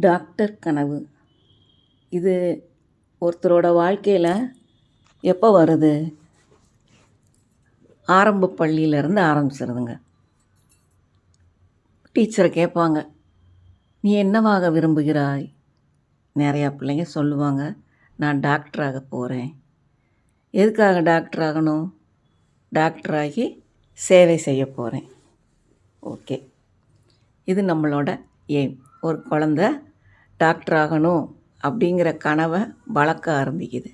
Doctor கனவு. இது ஒருத்தரோட வாழ்க்கையில் எப்போ வருது? ஆரம்ப பள்ளியிலேருந்து ஆரம்பிச்சிருதுங்க. டீச்சரை கேட்பாங்க நீ என்னவாக விரும்புகிறாய்? நிறையா பிள்ளைங்க சொல்லுவாங்க நான் டாக்டராக போகிறேன் எதுக்காக டாக்டர் ஆகணும்? டாக்டராகி சேவை செய்ய போகிறேன் ஓகே. இது நம்மளோட எய்ம். ஒரு குழந்த டாக்டர் ஆகணும் அப்படிங்கிற கனவை வளர்க்க ஆரம்பிக்குது.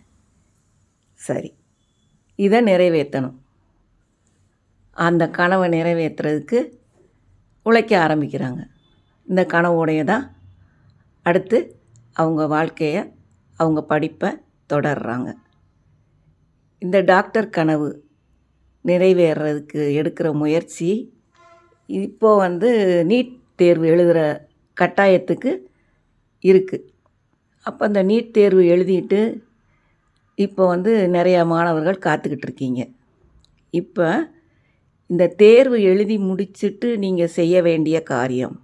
சரி இதை நிறைவேற்றணும். அந்த கனவை நிறைவேற்றுறதுக்கு உழைக்க ஆரம்பிக்கிறாங்க. இந்த கனவோடைய தான் அடுத்து அவங்க வாழ்க்கையை அவங்க படிப்பை தொடர்றாங்க. இந்த டாக்டர் கனவு நிறைவேறதுக்கு எடுக்கிற முயற்சி இப்போது வந்து நீட் தேர்வு எழுதுகிற கட்டாயத்துக்கு இருக்குது அப்போ அந்த நீட் தேர்வு எழுதிட்டு இப்போ வந்து நிறையா மாணவர்கள் காத்துக்கிட்டு இருக்கீங்க. இப்போ இந்த தேர்வு எழுதி முடிச்சிட்டு நீங்கள் செய்ய வேண்டிய காரியம்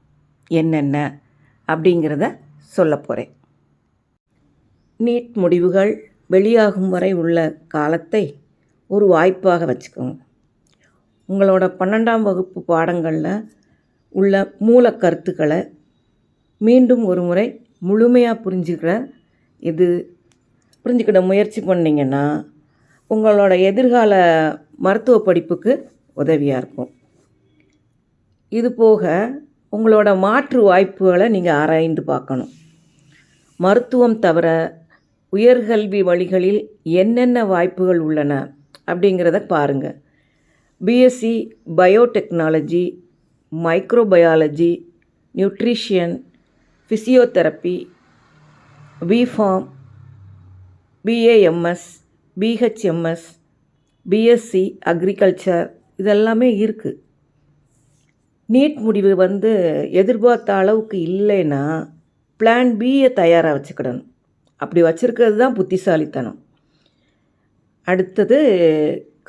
என்னென்ன அப்படிங்கிறத சொல்ல போகிறேன் நீட் முடிவுகள் வெளியாகும் வரை உள்ள காலத்தை ஒரு வாய்ப்பாக வச்சுக்கோங்க. உங்களோட பன்னெண்டாம் வகுப்பு பாடங்களில் உள்ள மூல கருத்துக்களை மீண்டும் ஒரு முறை முழுமையாக புரிஞ்சுக்கிற இது புரிஞ்சுக்கிட முயற்சி பண்ணிங்கன்னா உங்களோட எதிர்கால மருத்துவ படிப்புக்கு உதவியாக இருக்கும். இது போக உங்களோட மாற்று வாய்ப்புகளை நீங்கள் ஆராய்ந்து பார்க்கணும். மருத்துவம் தவிர உயர்கல்வி வழிகளில் என்னென்ன வாய்ப்புகள் உள்ளன அப்படிங்கிறத பாருங்கள் BSc biotechnology microbiology nutrition physiotherapy BPharm BAMS BHMS BSc agriculture இதெல்லாமே இருக்குது நீட் முடிவு வந்து எதிர்பார்த்த அளவுக்கு இல்லைன்னா பிளான் பியை தயாராக வச்சுக்கிடணும். அப்படி வச்சுருக்கிறது தான் புத்திசாலித்தனம். அடுத்தது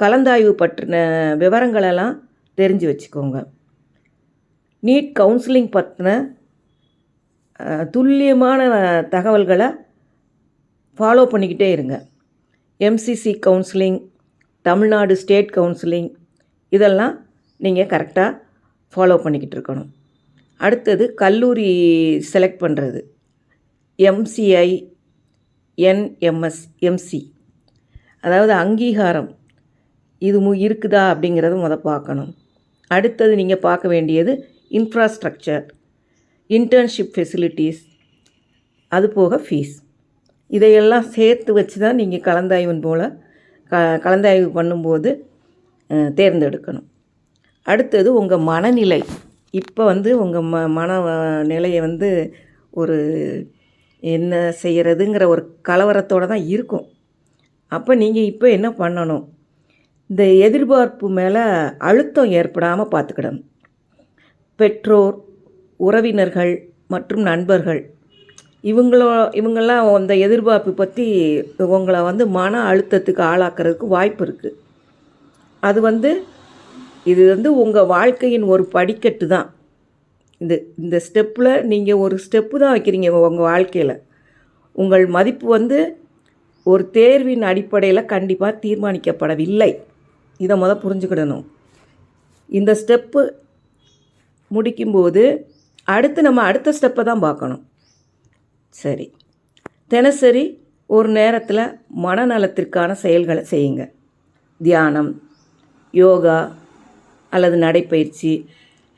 கலந்தாய்வு பற்றின விவரங்களெல்லாம் தெரிஞ்சு வச்சுக்கோங்க. நீட் கவுன்சிலிங் பற்றின துல்லியமான தகவல்களை ஃபாலோ பண்ணிக்கிட்டே இருங்க. MCC counselling Tamil Nadu state counselling இதெல்லாம் நீங்கள் கரெக்டாக ஃபாலோ பண்ணிக்கிட்டு இருக்கணும். அடுத்தது கல்லூரி செலக்ட் பண்ணுறது எம்சிஐ என்எம்எஸ் எம்சி அதாவது அங்கீகாரம். இது மு இருக்குதா அப்படிங்கிறத முத பார்க்கணும். அடுத்தது நீங்கள் பார்க்க வேண்டியது இன்ஃப்ராஸ்ட்ரக்சர் இன்டர்ன்ஷிப் ஃபெசிலிட்டிஸ் அது போக ஃபீஸ் இதையெல்லாம் சேர்த்து வச்சு தான் நீங்கள் கலந்தாய்வின் போல் க கலந்தாய்வு பண்ணும்போது தேர்ந்தெடுக்கணும். அடுத்தது உங்கள் மனநிலை. இப்போ வந்து உங்கள் ம மன நிலையை வந்து ஒரு என்ன செய்கிறதுங்கிற ஒரு கலவரத்தோடு தான் இருக்கும். அப்போ நீங்கள் இப்போ என்ன பண்ணணும்? இந்த எதிர்பார்ப்பு மேலே அழுத்தம் ஏற்படாமல் பார்த்துக்கிடணும் பெற்றோர் உறவினர்கள் மற்றும் நண்பர்கள். இவங்களோ இவங்கெல்லாம் அந்த எதிர்பார்ப்பு பற்றி உங்களை வந்து மன அழுத்தத்துக்கு ஆளாக்குறதுக்கு வாய்ப்பு இருக்குது அது வந்து இது வந்து உங்கள் வாழ்க்கையின் ஒரு படிக்கட்டு தான். இந்த இந்த ஸ்டெப்பில் நீங்கள் ஒரு ஸ்டெப்பு தான் வைக்கிறீங்க உங்கள் வாழ்க்கையில். உங்கள் மதிப்பு வந்து ஒரு தேர்வின் அடிப்படையில் கண்டிப்பாக தீர்மானிக்கப்படவில்லை. இதை முத புரிஞ்சுக்கிடணும். இந்த ஸ்டெப்பு முடிக்கும்போது அடுத்து நம்ம அடுத்த ஸ்டெப்பை தான் பார்க்கணும். சரி. தினசரி ஒரு நேரத்தில் மனநலத்திற்கான செயல்களை செய்யுங்க. தியானம் யோகா அல்லது நடைப்பயிற்சி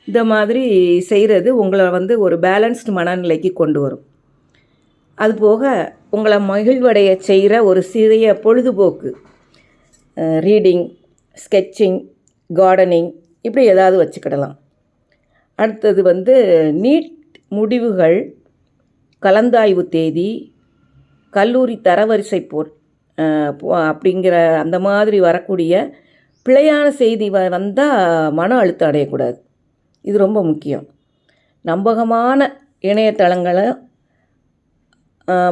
இந்த மாதிரி செய்கிறது உங்களை வந்து ஒரு பேலன்ஸ்டு மனநிலைக்கு கொண்டு வரும். அதுபோக உங்களை மகிழ்வடைய செய்கிற ஒரு சிறிய பொழுதுபோக்கு ரீடிங் ஸ்கெட்சிங் கார்டனிங் இப்படி ஏதாவது வச்சுக்கிடலாம். அடுத்தது வந்து நீட் முடிவுகள் கலந்தாய்வு தேதி கல்லூரி தரவரிசை போ அப்படிங்கிற அந்த மாதிரி வரக்கூடிய பிழையான செய்தி வ வந்தால் மன அழுத்தம் அடையக்கூடாது. இது ரொம்ப முக்கியம். நம்பகமான இணையதளங்களை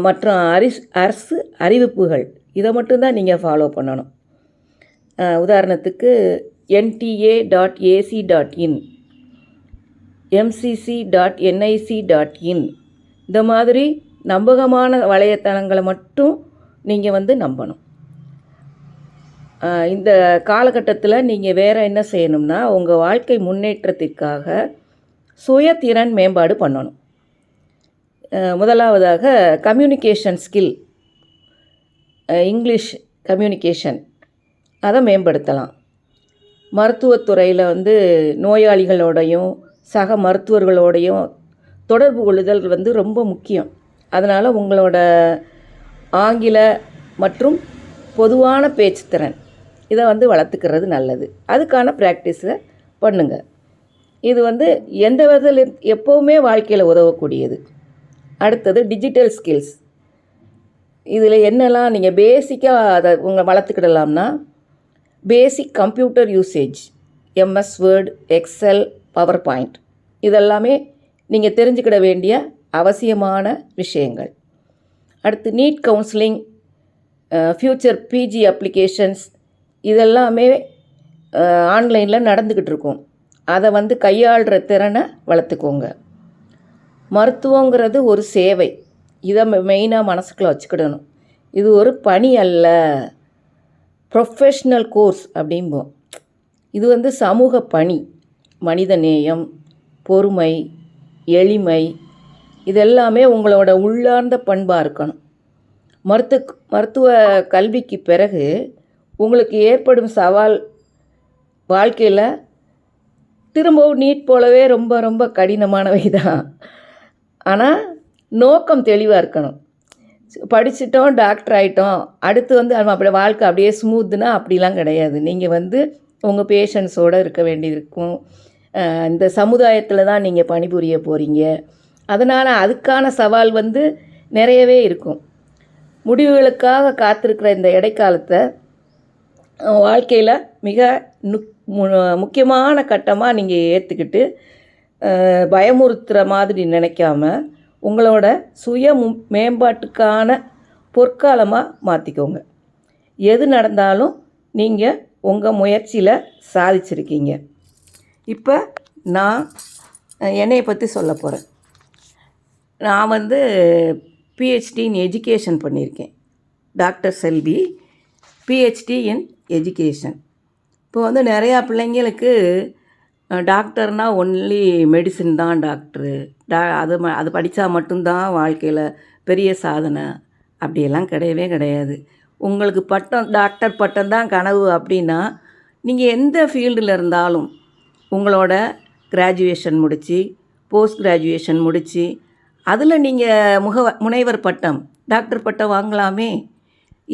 மற்றும் அரிஸ் அரசு அறிவிப்புகள் இதை மட்டும்தான் நீங்கள் ஃபாலோ பண்ணணும். உதாரணத்துக்கு NTA dot AC dot in MCC dot NIC dot in இந்த மாதிரி நம்பகமான வலைத்தளங்களை மட்டும் நீங்கள் வந்து நம்பணும். இந்த காலகட்டத்தில் நீங்கள் வேறு என்ன செய்யணும்னா உங்கள் வாழ்க்கை முன்னேற்றத்திற்காக சுயத்திறன் மேம்பாடு பண்ணணும். முதலாவதாக கம்யூனிகேஷன் ஸ்கில் இங்கிலீஷ் கம்யூனிகேஷன் அதை மேம்படுத்தலாம். மருத்துவத்துறையில் வந்து நோயாளிகளோடையும் சக மருத்துவர்களோடையும் தொடர்பு கொள்ளுதல் வந்து ரொம்ப முக்கியம். அதனால் உங்களோட ஆங்கில மற்றும் பொதுவான பேச்சுத்திறன் இதை வந்து வளர்த்துக்கிறது நல்லது. அதுக்கான ப்ராக்டிஸை பண்ணுங்கள் இது வந்து எந்த விதத்தில் எப்போவுமே வாழ்க்கையில் உதவக்கூடியது. அடுத்தது டிஜிட்டல் ஸ்கில்ஸ் இதில் என்னெல்லாம் நீங்கள் பேசிக்காக அதை உங்களை வளர்த்துக்கிடலாம்னா basic computer usage MS Word Excel power point இதெல்லாமே நீங்கள் தெரிஞ்சுக்கிட வேண்டிய அவசியமான விஷயங்கள். அடுத்து NEET counselling future PG applications இதெல்லாமே ஆன்லைனில் நடந்துக்கிட்டு இருக்கும். அதை வந்து கையாளுற திறனை வளர்த்துக்கோங்க. மருத்துவங்கிறது ஒரு சேவை. இதை மெயினாக மனசுக்குள்ள வச்சுக்கிடணும். இது ஒரு பணி அல்ல. ப்ரொஃபஷ்னல் கோர்ஸ் அப்படிம்போம். இது வந்து சமூக பணி. மனித நேயம் பொறுமை எளிமை இதெல்லாமே உங்களோட உள்ளார்ந்த பண்பாக இருக்கணும். மருத்து மருத்துவ கல்விக்கு பிறகு உங்களுக்கு ஏற்படும் சவால் வாழ்க்கையில் திரும்பவும் நீட் போலவே ரொம்ப ரொம்ப கடினமானவை தான் ஆனால் நோக்கம் தெளிவாக இருக்கணும். படிச்சிட்டோம் டாக்டர் ஆகிட்டோம் அடுத்து வந்து நம்ம அப்படி வாழ்க்கை அப்படியே ஸ்மூத்துனா அப்படிலாம் கிடையாது. நீங்கள் வந்து உங்கள் பேஷண்ட்ஸோடு இருக்க வேண்டியிருக்கும். இருக்கும் இந்த சமுதாயத்தில் தான் நீங்கள் பணிபுரிய போகிறீங்க அதனால் அதுக்கான சவால் வந்து நிறையவே இருக்கும். முடிவுகளுக்காக காத்திருக்கிற இந்த இடைக்காலத்தை வாழ்க்கையில் மிக நுக் மு- முக்கியமான கட்டமாக நீங்கள் ஏற்றுக்கிட்டு பயமுறுத்துகிற மாதிரி நினைக்காம உங்களோட சுய மேம்பாட்டுக்கான பொற்காலமாக மாற்றிக்கோங்க எது நடந்தாலும் நீங்கள் உங்கள் முயற்சியில் சாதிச்சிருக்கீங்க. இப்போ நான் என்னையை பற்றி சொல்ல போகிறேன் நான் வந்து பிஹெச்டி இன் எஜுகேஷன் பண்ணியிருக்கேன். Doctor Selvi PhD in education இப்போ வந்து நிறையா பிள்ளைங்களுக்கு டாக்டர்னால் ஒன்லி மெடிசின் தான் டாக்டரு டா அது ம அது படித்தா மட்டும்தான் வாழ்க்கையில் பெரிய சாதனை. அப்படியெல்லாம் கிடையவே கிடையாது. உங்களுக்கு பட்டம் டாக்டர் பட்டம் தான் கனவு அப்படின்னா நீங்கள் எந்த ஃபீல்டில் இருந்தாலும் உங்களோட கிராஜுவேஷன் முடித்து போஸ்ட் கிராஜுவேஷன் முடித்து அதில் நீங்கள் முக முனைவர் பட்டம் டாக்டர் பட்டம் வாங்கலாமே.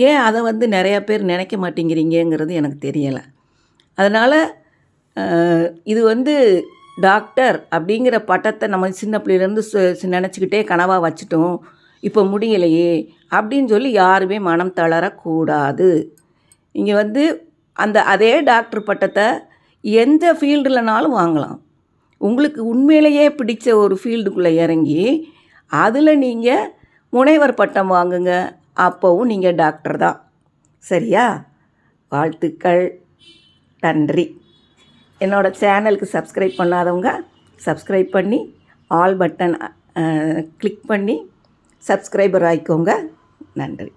ஏன் அதை வந்து நிறையா பேர் நினைக்க மாட்டேங்கிறீங்கங்கிறது எனக்கு தெரியலை. அதனால் இது வந்து டாக்டர் அப்படிங்கிற பட்டத்தை நம்ம சின்ன பிள்ளையிலேருந்து நினச்சிக்கிட்டே கனவாக வச்சுட்டோம். இப்போ முடியலையே அப்படின்னு சொல்லி யாருமே மனம் தளரக்கூடாது. இங்கே வந்து அந்த அதே டாக்டர் பட்டத்தை எந்த ஃபீல்டுலனாலும் வாங்கலாம். உங்களுக்கு உண்மையிலேயே பிடிச்ச ஒரு ஃபீல்டுக்குள்ளே இறங்கி அதில் நீங்கள் முனைவர் பட்டம் வாங்குங்க. அப்போவும் நீங்கள் டாக்டர் தான். சரியா? வாழ்த்துக்கள். நன்றி. என்னோடய சேனலுக்கு சப்ஸ்கிரைப் பண்ணாதவங்க சப்ஸ்கிரைப் பண்ணி ஆல் பட்டன் கிளிக் பண்ணி சப்ஸ்கிரைபர் ஆயிக்கோங்க நன்றி.